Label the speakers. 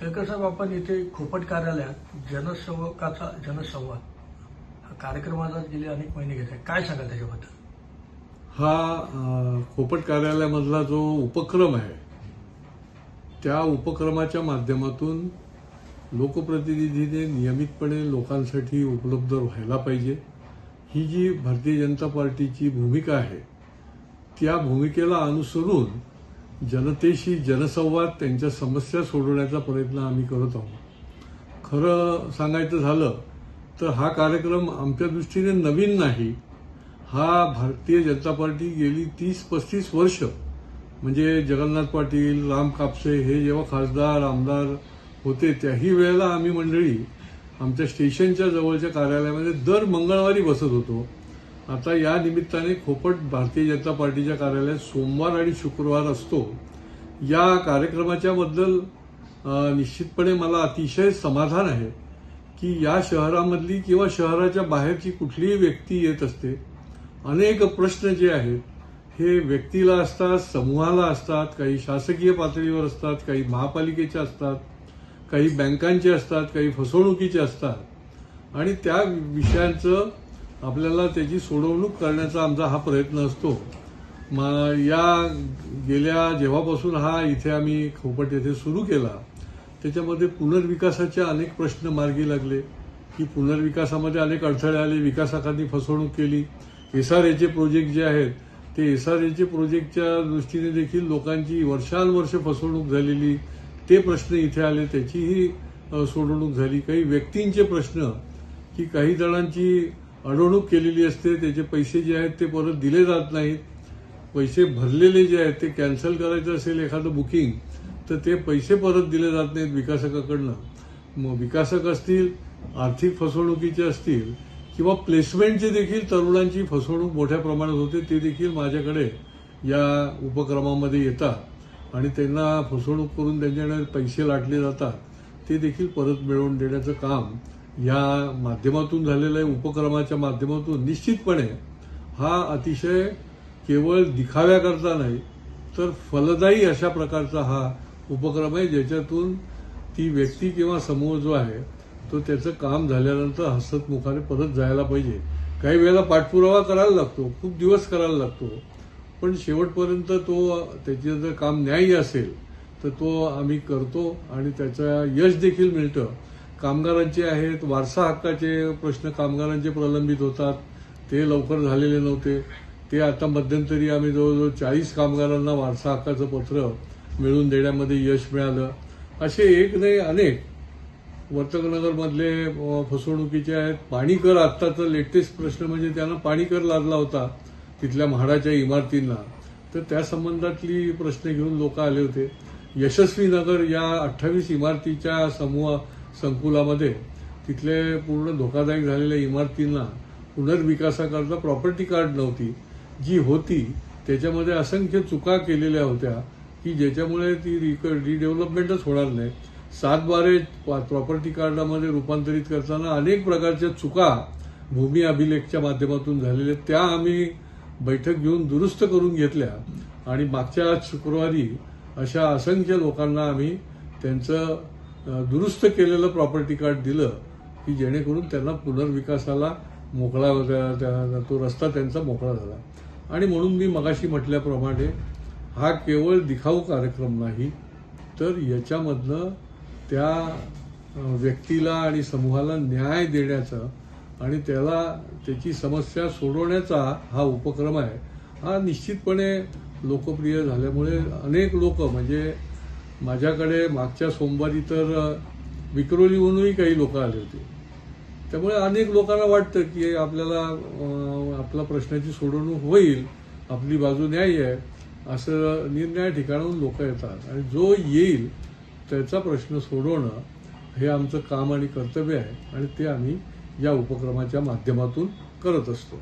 Speaker 1: केळकरसाहेब आपण इथे खोपट कार्यालयात जनसेवकाचा जनसंवाद. हा कार्यक्रमाचा गेले अनेक महिने घेत आहे काय सांगाल त्याच्याबद्दल?
Speaker 2: हा खोपट कार्यालयामधला जो उपक्रम आहे त्या उपक्रमाच्या माध्यमातून लोकप्रतिनिधीने नियमितपणे लोकांसाठी उपलब्ध व्हायला पाहिजे. ही जी भारतीय जनता पार्टीची भूमिका आहे त्या भूमिकेला अनुसरून जनतेशी जनसंवाद त्यांच्या समस्या सोडवण्याचा प्रयत्न आम्ही करत आहोत. खरं सांगायचं झालं तर हा कार्यक्रम आमच्या दृष्टीने नवीन नाही. हा भारतीय जनता पार्टी गेली तीस पस्तीस वर्ष म्हणजे जगन्नाथ पाटील राम कापसे हे जेव्हा खासदार आमदार होते त्याही वेळेला आम्ही मंडळी आमच्या स्टेशनच्या जवळच्या कार्यालयामध्ये दर मंगळवारी बसत होतो. आता या निमित्ताने खोपट भारतीय जनता पार्टीच्या कार्यालयात सोमवार आणि शुक्रवार असतो. या कार्यक्रमाच्या बद्दल निश्चितपणे मला अतिशय समाधान आहे की या शहरामधली किंवा शहराच्या बाहेरची कुठलीही व्यक्ती येत असते. अनेक प्रश्न जे आहेत हे व्यक्तीला असतात समूहाला असतात काही शासकीय पातळीवर असतात काही महापालिकेचे असतात काही बँकांचे असतात काही फसवणुकीचे असतात. आणि त्या विषयांचं आपल्याला त्याची सोडवणूक करण्याचा आमचा हा प्रयत्न असतो. मा या गेल्या जेव्हापासून हा इथे आम्ही खोपट येथे सुरू केला त्याच्यामध्ये पुनर्विकासाचे अनेक प्रश्न मार्गी लागले. की पुनर्विकासामध्ये अनेक अडथळे आले विकासकांनी फसवणूक केली. एस आर एचे प्रोजेक्ट जे आहेत ते एस आर एचे प्रोजेक्टच्या दृष्टीने देखील लोकांची वर्षानुवर्ष फसवणूक झालेली ते प्रश्न इथे आले. त्याचीही सोडवणूक झाली. काही व्यक्तींचे प्रश्न की काही जणांची अडवणूक केलेली असते त्याचे पैसे जे आहेत ते परत दिले जात नाहीत. पैसे भरलेले जे आहेत ते कॅन्सल करायचं असेल एखादं बुकिंग तर ते पैसे परत दिले जात नाहीत विकासकाकडनं. मग विकासक असतील आर्थिक फसवणुकीचे असतील किंवा प्लेसमेंटचे देखील तरुणांची फसवणूक मोठ्या प्रमाणात होते ते देखील माझ्याकडे या उपक्रमामध्ये येतात. आणि त्यांना फसवणूक करून त्यांच्याकडे पैसे लाटले जातात ते देखील परत मिळवून देण्याचं काम या माध्यमातून झालेल्या आहे उपक्रमाच्या माध्यमातून निश्चितपणे हा अतिशय केवळ दिखाव्याकरता नाही तर फलदायी अशा प्रकारचा हा उपक्रम आहे ज्याच्यातून ती व्यक्ती किंवा समूह जो आहे तो त्याचं काम झाल्यानंतर हसतमुखाने परत जायला पाहिजे. काही वेळेला पाठपुरावा करायला लागतो खूप दिवस करायला लागतो पण शेवटपर्यंत तो त्याचे जर काम न्याय्य असेल तर तो आम्ही करतो आणि त्याचं यश देखील मिळतं. कामगारांचे आहेत वारसा हक्काचे प्रश्न कामगारांचे प्रलंबित होतात. ते लवकर झालेले नव्हते. ते आता मध्यंतरी आम्ही जवळजवळ चाळीस कामगारांना वारसा हक्काचं पत्र मिळवून देण्यामध्ये यश मिळालं. असे एक नाही अनेक. वर्तकनगरमधले फसवणुकीचे आहेत. पाणी कर आत्ताचा लेटेस्ट प्रश्न म्हणजे त्यांना पाणी कर लादला होता तिथल्या म्हाडाच्या इमारतींना. तर त्या संबंधातली प्रश्न घेऊन लोक आले होते. यशस्वी नगर या अठ्ठावीस इमारतीच्या समूह संकुलामध्ये तिथले पूर्ण धोकादायक झालेल्या इमारतींना पुनर्विकासाकरता प्रॉपर्टी कार्ड नव्हती. जी होती त्याच्यामध्ये असंख्य चुका केलेल्या होत्या की ज्याच्यामुळे ती रिक रिडेव्हलपमेंटच होणार नाही. सातबारे प्रॉपर्टी कार्डामध्ये रूपांतरित करताना अनेक प्रकारच्या चुका भूमी अभिलेखच्या माध्यमातून झालेल्या त्या आम्ही बैठक घेऊन दुरुस्त करून घेतल्या. आणि मागच्या आज शुक्रवारी अशा असंख्य लोकांना आम्ही त्यांचं दुरुस्त केलेलं प्रॉपर्टी कार्ड दिलं की जेणेकरून त्यांना पुनर्विकासाला मोकळा त्या- त्या- तो रस्ता त्यांचा मोकळा झाला. आणि म्हणून मी मगाशी म्हटल्याप्रमाणे हा केवळ दिखाऊ कार्यक्रम नाही तर याच्यामधनं त्या व्यक्तीला आणि समूहाला न्याय देण्याचं आणि त्याला त्याची समस्या सोडवण्याचा हा उपक्रम आहे. हा निश्चितपणे लोकप्रिय झाल्यामुळे अनेक लोक म्हणजे माझ्याकडे मागच्या सोमवारी तर विक्रोलीहूनही काही लोक आले होते. त्यामुळे अनेक लोकांना वाटतं की आपल्याला आपला प्रश्नाची सोडवणूक होईल आपली बाजू न्याय आहे असं निरनिराळ्या ठिकाणाहून लोक येतात. आणि जो येईल त्याचा प्रश्न सोडवणं हे आमचं काम आणि कर्तव्य आहे. आणि ते आम्ही या उपक्रमाच्या माध्यमातून करत असतो.